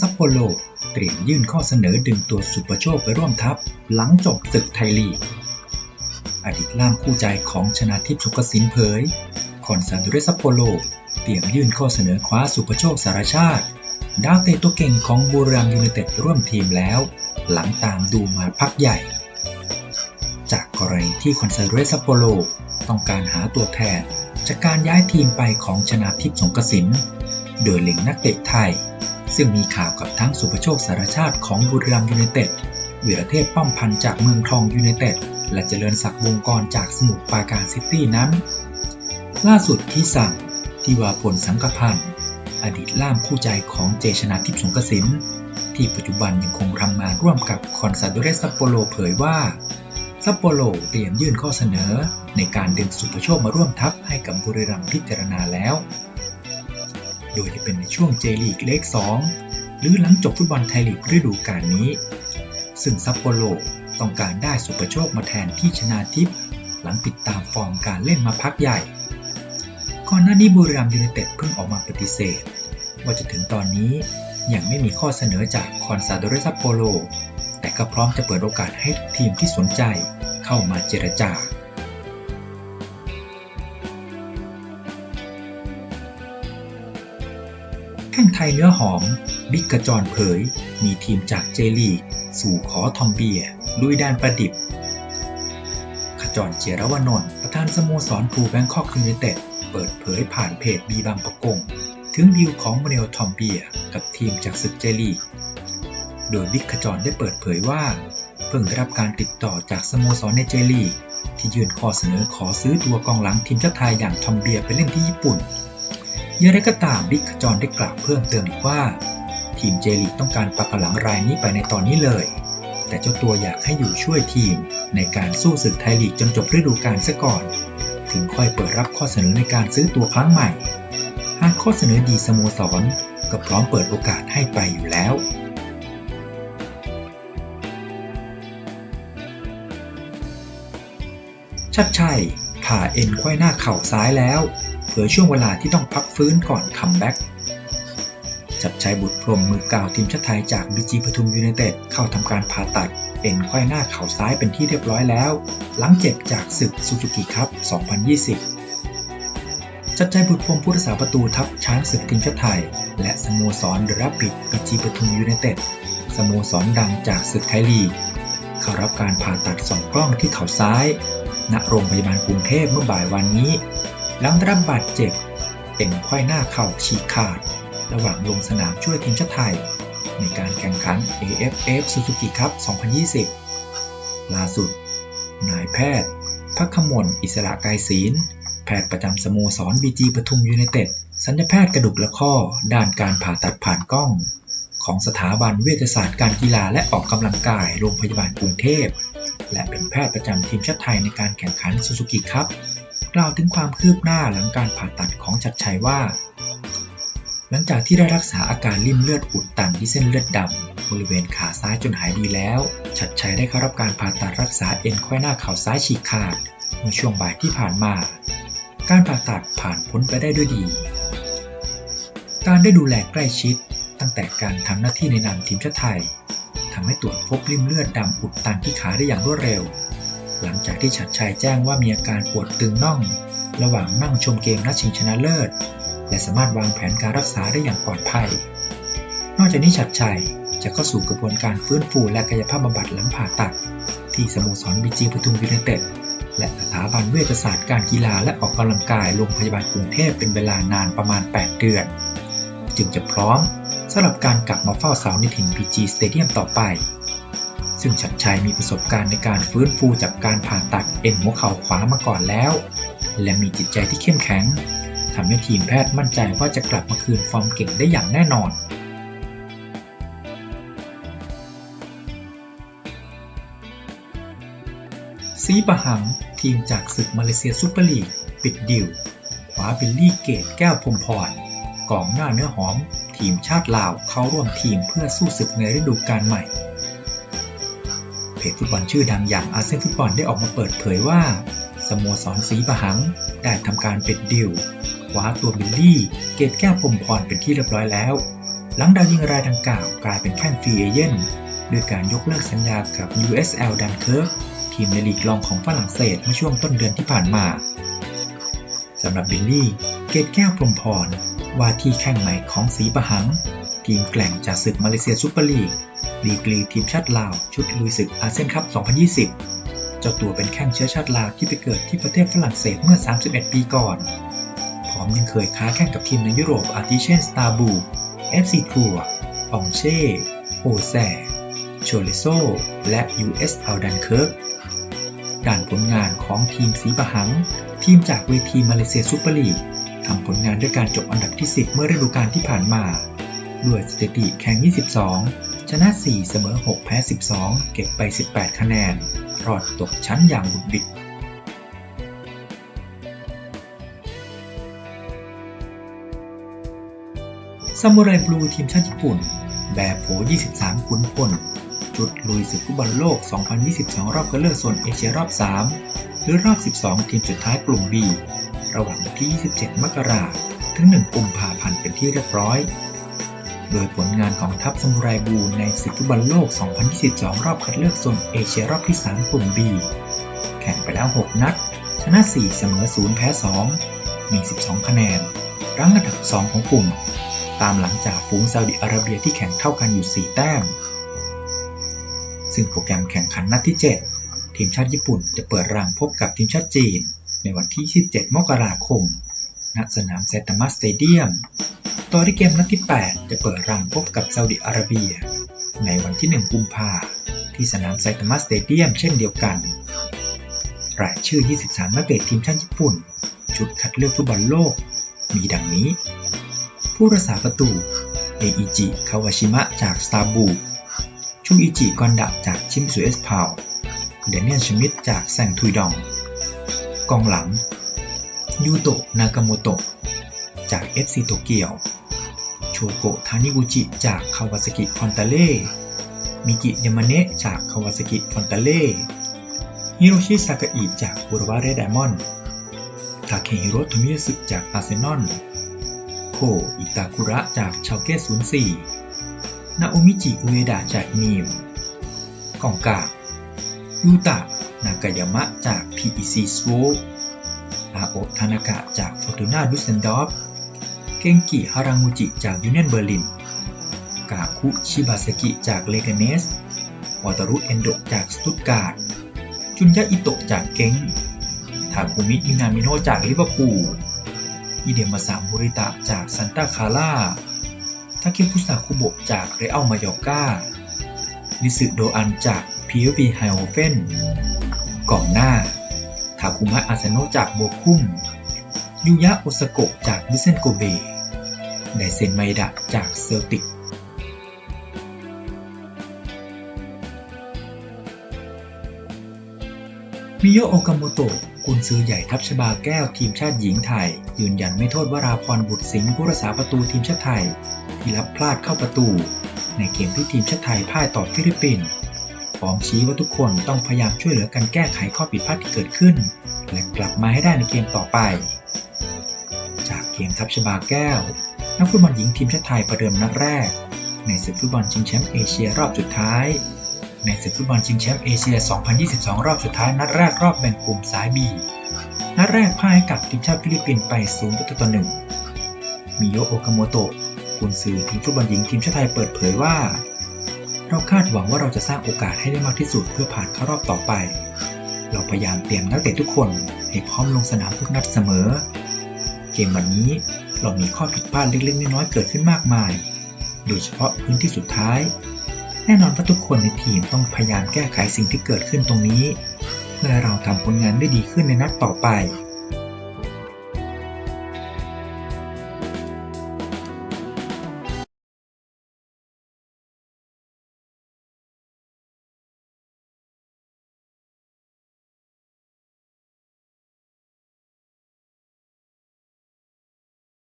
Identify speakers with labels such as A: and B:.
A: ซัปโปโรเตรียมยื่นข้อเสนอดึงตัวสุปโชคไปร่วมทัพ หลังจบศึกไทยลีกอดีตล่ามคู่ใจของชนาทิพย์สุกสินเผย คอนซาโดเรซัปโปโรเตรียมยื่นข้อเสนอคว้าสุปโชคสารชาติดาวเตะตัวเก่งของบูรัมย์ยูไนเต็ดร่วมทีมแล้ว หลังตามดูมาพักใหญ่ จากกรณีที่คอนซาโดเรซัปโปโรต้องการหาตัวแทนจากการย้ายทีมไปของชนาทิพย์สงกสินโดยเล็งนักเตะไทย ซึ่งมีข่าวกับทั้งสุภโชคสารชาติของบุรีรัมยูไนเต็ดวีรเทพป้อมพันธ์จากเมืองทองยูไนเต็ด และเจริญศักดิ์วงกรจากสมุทรปราการซิตี้นั้น ล่าสุดที่สั่งทิวาพลสังกพันธ์อดีตล่ามคู่ใจของเจชนาทิพย์สงกสินที่ปัจจุบันยังคงทำงานร่วมกับคอนซาโดเรสซัปโปโรเผยว่าซัปโปโรเตรียมยื่นข้อเสนอ ในการดึงสุภโชคมาร่วมทัพให้กับบุรีรัมย์พิจารณาแล้ว โดยจะเป็นในช่วงเจลีกเลข 2 หรือหลังจบฟุตบอลไทยลีกฤดูกาลนี้ ซึ่งซัปโปโรต้องการได้สุภโชคมาแทนที่ชนาทิพย์หลังติดตามฟอร์มการเล่นมาพักใหญ่ ก่อนหน้านี้บุรีรัมย์ยูไนเต็ดเพิ่งออกมาปฏิเสธ ว่าจะถึงตอนนี้ยังไม่มีข้อเสนอจากคอนซาโดเรซัปโปโรแต่ก็พร้อมจะเปิดโอกาสให้ทีมที่สนใจเข้ามาเจรจา แข้งไทยเนื้อหอม บิ๊กกระจรเผย มีทีมจากเจลี สู่ขอทอมเบียลุยด้านประดิบ ขจรเจรวนนท์ประธานสโมสรทูแบงคอกยูไนเต็ด เปิดเผยผ่านเพจบีบางประกง ถึงดีลของมาเนลทอมเบียกับทีมจากศึกเจลี โดยบิ๊กขจรได้เปิดเผยว่า เพิ่งได้รับการติดต่อจากสโมสรในเจลี ที่ยื่นข้อเสนอขอซื้อตัวกองหลังทีมชาติไทยอย่างทอมเบียไปเล่นที่ญี่ปุ่น อย่างไรก็ตามบิ๊กขจรได้กล่าวเพิ่มเติมอีกว่า ทีมเจลีกต้องการปากหลังรายนี้ไปในตอนนี้เลย แต่เจ้าตัวอยากให้อยู่ช่วยทีมในการสู้ศึกไทยลีกจนจบฤดูกาลซะก่อน ถึงค่อยเปิดรับข้อเสนอในการซื้อตัวครั้งใหม่ หากข้อเสนอดีสโมสรก็พร้อมเปิดโอกาสให้ไปอยู่แล้วชัดชัยผ่าเอ็นไขว้หน้าเข่าซ้ายแล้ว ผยช่วงเวลาที่ต้องพักฟื้นก่อนคัมแบ็กชัดชัยบุตรพรมมือกาวทีมชาติไทยจากบีจีปทุมยูไนเต็ดเข้าทำการผ่าตัดเอ็นไขว้หน้าเข่าซ้ายเป็นที่เรียบร้อยแล้ว หลังเจ็บจากศึกซูซูกิคัพ 2020ชัดชัยบุตรพรมผู้รักษาประตูทัพช้างศึกทีมชาติไทย และสโมสรเดอะรับบิดบีจีปทุมยูไนเต็ดสโมสรดังจากศึกไทยลีก เข้ารับการผ่าตัดสองกล้องที่เข่าซ้าย ณโรงพยาบาลกรุงเทพเมื่อบ่ายวันนี้ หลังรับบาดเจ็บเอ็นไขว้หน้าเข่าฉีกขาด ระหว่างลงสนามช่วยทีมชาติไทย ในการแข่งขัน AFF Suzuki Cup 2020 ล่าสุด นายแพทย์พักขมลอิสระกายศีล แพทย์ประจำสโมสรบีจีปทุมยูไนเต็ดสัญญแพทย์กระดูกและข้อ ด้านการผ่าตัดผ่านกล้อง ของสถาบันเวชศาสตร์การกีฬาและออกกำลังกายโรงพยาบาลกรุงเทพ และเป็นแพทย์ประจำทีมชาติไทยในการแข่งขันซูซูกิครับ ล่าวถึงความคืบหน้าหลังการผ่าตัดของชัดชัยว่า หลังจากที่ได้รักษาอาการริ่มเลือดอุดตันที่เส้นเลือดดำบริเวณขาซ้ายจนหายดีแล้ว ชัดชัยได้เข้ารับการผ่าตัดรักษาเอ็นขว้หน้าเข่าซ้ายฉีกขาดเมื่อช่วงบ่ายที่ผ่านมา การผ่าตัดผ่านพ้นไปได้ด้วยดี การได้ดูแลใกล้ชิด ตั้งแต่การทำหน้าที่ในนามทีมชาติไทยทำให้ตรวจพบริ่มเลือดดำอุดตันที่ขาได้อย่างรวดเร็ว หลังจากที่ชัดชัยแจ้งว่ามีอาการปวดตึงน่อง ระหว่างนั่งชมเกมนัดชิงชนะเลิศ และสามารถวางแผนการรักษาได้อย่างปลอดภัย นอกจากนี้ชัดชัยจะเข้าสู่กระบวนการฟื้นฟูและกายภาพบำบัดหลังผ่าตัด ที่สโมสรบีจีปทุมยูไนเต็ดและสถาบันเวชศาสตร์การกีฬาและออกกำลังกายโรงพยาบาลกรุงเทพเป็นเวลานานประมาณ 8 เดือน จึงจะพร้อมสำหรับการกลับมาเฝ้าเสาในถิ่น PG Stadium ต่อไป ซึ่งชัดชัยมีประสบการณ์ในการฟื้นฟูจากการผ่าตัดเอ็นหัวเข่าขวามาก่อนแล้ว และมีจิตใจที่เข้มแข็งทำให้ทีมแพทย์มั่นใจว่าจะกลับมาคืนฟอร์มเก่งได้อย่างแน่นอน ซีปะหัง ทีมจากศึกมาเลเซียซูเปอร์ลีก ปิดดิวขวาบิลลี่เกตแก้วพรมพรกองหน้าเนื้อหอม ทีมชาติลาวเข้าร่วมทีมเพื่อสู้ศึกในฤดูกาลใหม่ จฟุตบอลชื่อดังอย่างอาเซียนฟุตบอลได้ออกมาเปิดเผยว่า สโมสรสีปะหัง ได้ทำการปิดดิวคว้าตัวบิลลี่เกตแก้วพรมพรเป็นที่เรียบร้อยแล้ว หลังดาวยิงรายดังกล่าวกลายเป็นแข้งฟรีเอเย่นด้วยการยกเลิกสัญญากับ USL Dunkirk ทีมในลีกรองของฝรั่งเศสเมื่อช่วงต้นเดือนที่ผ่านมาสำหรับบิลลี่ เกตแก้วพรมพรว่าที่แข้งใหม่ของสีประหัง ทีมแกล่งจากศึกมาเลเซียซูเปอร์ลีกดีกรีทีมชาติลาว ชุดลุยศึกอาเซียนคัพ 2020 เจ้าตัวเป็นแข้งเชื้อชาติลาวที่ไปเกิดที่ประเทศฝรั่งเศสเมื่อ 31 ปีก่อน พร้อมยังเคยค้าแข่งกับทีมในยุโรปอาทิเช่นสตาร์บู FC ทัวร์องเช่โอแซโชเลโซ และ US อัลดันเคิร์กการผลงานของทีมสีประหัง ทีมจากเวทีมาเลเซียซูเปอร์ลีกทำผลงานด้วยการจบอันดับที่ 10 เมื่อฤดูกาลที่ผ่านมา ด้วยสถิติแข่ง 22 ชนะ 4 เสมอ 6 แพ้ 12 เก็บไป 18 คะแนน รอดตกชั้นอย่างบุดบิดซามูไรบลูทีมชาติญี่ปุ่นแบบโผ 23 ขุนพล จุดลุยศึกฟุตบอลโลก 2022 รอบคัดเลือกโซนเอเชียรอบ 3 หรือรอบ 12 ทีมสุดท้ายกลุ่ม B ระหว่างวันที่ 27 มกราคม ถึง 1 กุมภาพันธ์ เป็นที่เรียบร้อย โดยผลงานของทัพซามูไรบูในศึกฟุตบอลโลก 2022 รอบคัดเลือกโซนเอเชียรอบที่ 3 กลุ่ม B แข่งไปแล้ว 6 นัด ชนะ 4 เสมอ 0 แพ้ 2 มี 12 คะแนน รั้งอันดับ 2 ของกลุ่ม ตามหลังจากฝูงซาอุดิอาระเบียที่แข่งเท่ากันอยู่ 4 แต้ม ซึ่งโปรแกรมแข่งขันนัดที่ 7 ทีมชาติญี่ปุ่นจะเปิดรังพบกับทีมชาติจีน ในวันที่ 27 มกราคม ณสนามไซตามะสเตเดียม ต่อที่เกมนัดที่ 8 จะเปิดรังพบกับซาอุดิอาระเบีย ในวันที่ 1 กุมภาที่สนามไซตามะสเตเดียมเช่นเดียวกัน รายชื่อ 23 นักเตะทีมชาติญี่ปุ่น ชุดคัดเลือกฟุตบอลโลก มีดังนี้ ผู้รักษาประตู เออิจิ คาวาชิมะจากสตาร์บู ชูอิจิ กอนดะจากชิมสุเอสพาว เดนเนียลชมิดจากแซงทุยดอง กองหลัง ยูโตะ นากาโมโตะ จาก FC โตเกียว โชโกะ ทานิกุจิ จากคาวาซากิ ฟอนตาเล่ มิกิ ยามาเนะ จากคาวาซากิ ฟอนตาเล่ ฮิโรชิ ซากาอิ จากบุรวาเรดไดมอนด์ทาเคฮิโร่โทมิยสึ จากอาร์เซนอล โค อิตาคุระ จากชาวเกต04นาโอมิจิ อุเอดะ จากนิวกองกายูตะ นากายามะ จาก PEC s w o อาโอะทานากะจากฟอร์ตูนาดุสเซนดอฟเกงกิฮารางูจิจากยูเนียนเบอร์ลิน กาคุชิบาสกิจากเลกาเนสวาตารุเอนโดจากสตุตการ์ด จุนยะอิโตะจากเก้ง ทาคุมิมินามิโนะจากลิเวอร์พูล อิเดมาสามูริตะจากซันตาคาร่าทาเคฟุสาคุโบะจากเรอัลมายอกาลิสึโดอันจาก PSV ไฮโอเฟนกล่องหน้าาคุมะอาซาโนะจากโบคุมยูยะโอซาโกะจากดิเซนโกเบไดเซนไมดะจากเซลติกมิโยโอกาโมโตะกุนซือใหญ่ทัพชบาแก้วทีมชาติหญิงไทย ยืนยันไม่โทษวราพรบุตรสิงห์ผู้รักษาประตูทีมชาติไทย ที่รับพลาดเข้าประตู ในเกมที่ทีมชาติไทยพ่ายต่อฟิลิปปินส์ พร้อมชี้ว่าทุกคนต้องพยายามช่วยเหลือกันแก้ไขข้อผิดพลาดที่เกิดขึ้น และกลับมาให้ได้ในเกมต่อไป จากเกมทัพชบาแก้ว นักฟุตบอลหญิงทีมชาติไทยประเดิมนัดแรก ในศึกฟุตบอลชิงแชมป์เอเชียรอบสุดท้าย ในศึกฟุตบอลชิงแชมป์เอเชีย 2022 รอบสุดท้ายนัดแรกรอบแบ่งกลุ่มสายบีนัดแรกพ่ายกับทีมชาติฟิลิปปินส์ไป0ประตูต่อ1มิโยโอกาโมโตะกุนซือทีมฟุตบอลหญิงทีมชาติไทยเปิดเผยว่า เราคาดหวังว่าเราจะสร้างโอกาสให้ได้มากที่สุดเพื่อผ่านเข้ารอบต่อไป เราพยายามเตรียมนักเตะทุกคนให้พร้อมลงสนามทุกนัดเสมอ เกมวันนี้เรามีข้อผิดพลาดเล็กๆน้อยๆเกิดขึ้นมากมาย โดยเฉพาะพื้นที่สุดท้าย แน่นอนว่าทุกคนในทีมต้องพยายามแก้ไขสิ่งที่เกิดขึ้นตรงนี้ เพื่อเราทำผลงานได้ดีขึ้นในนัดต่อไป